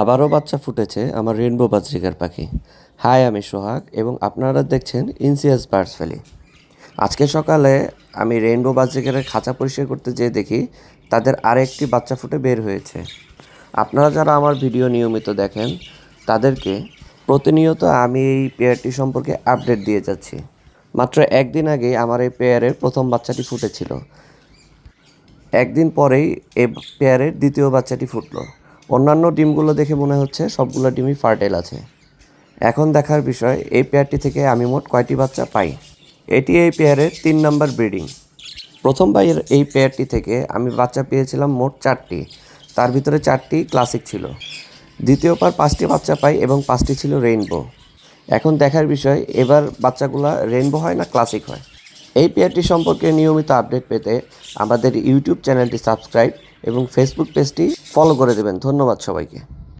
আবারও বাচ্চা ফুটেছে আমার রেনবো বাজরিকার পাখি। হাই, আমি সোহাগ এবং আপনারা দেখছেন ইনসিয়াস বার্ডস ভ্যালি। আজকে সকালে আমি রেনবো বাজরিকারের খাঁচা পরিষ্কার করতে যেয়ে দেখি তাদের আরেকটি বাচ্চা ফুটে বের হয়েছে। আপনারা যারা আমার ভিডিও নিয়মিত দেখেন, তাদেরকে প্রতিনিয়ত আমি এই পেয়ারটি সম্পর্কে আপডেট দিয়ে যাচ্ছি। মাত্র একদিন আগে আমার এই পেয়ারের প্রথম বাচ্চাটি ফুটেছিল। একদিন পরেই এ পেয়ারের দ্বিতীয় বাচ্চাটি ফুটলো। অন্যান্য ডিমগুলো দেখে মনে হচ্ছে সবগুলো ডিমই ফার্টাইল আছে। এখন দেখার বিষয়, এই পেয়ারটি থেকে আমি মোট কয়টি বাচ্চা পাই? এটি এই পেয়ারের তিন নাম্বার ব্রিডিং। প্রথমবার এই পেয়ারটি থেকে আমি বাচ্চা পেয়েছিলাম মোট চারটি। তার ভিতরে চারটি ক্লাসিক ছিল। দ্বিতীয়বার পাঁচটি বাচ্চা পাই এবং পাঁচটি ছিল রেইনবো। এখন দেখার বিষয়, এবার বাচ্চাগুলো রেইনবো হয় না ক্লাসিক হয়? এই পেয়ারটি সম্পর্কে নিয়মিত আপডেট পেতে আমাদের ইউটিউব চ্যানেলটি সাবস্ক্রাইব এবং ফেসবুক পেজটি ফলো করে দেবেন। ধন্যবাদ সবাইকে।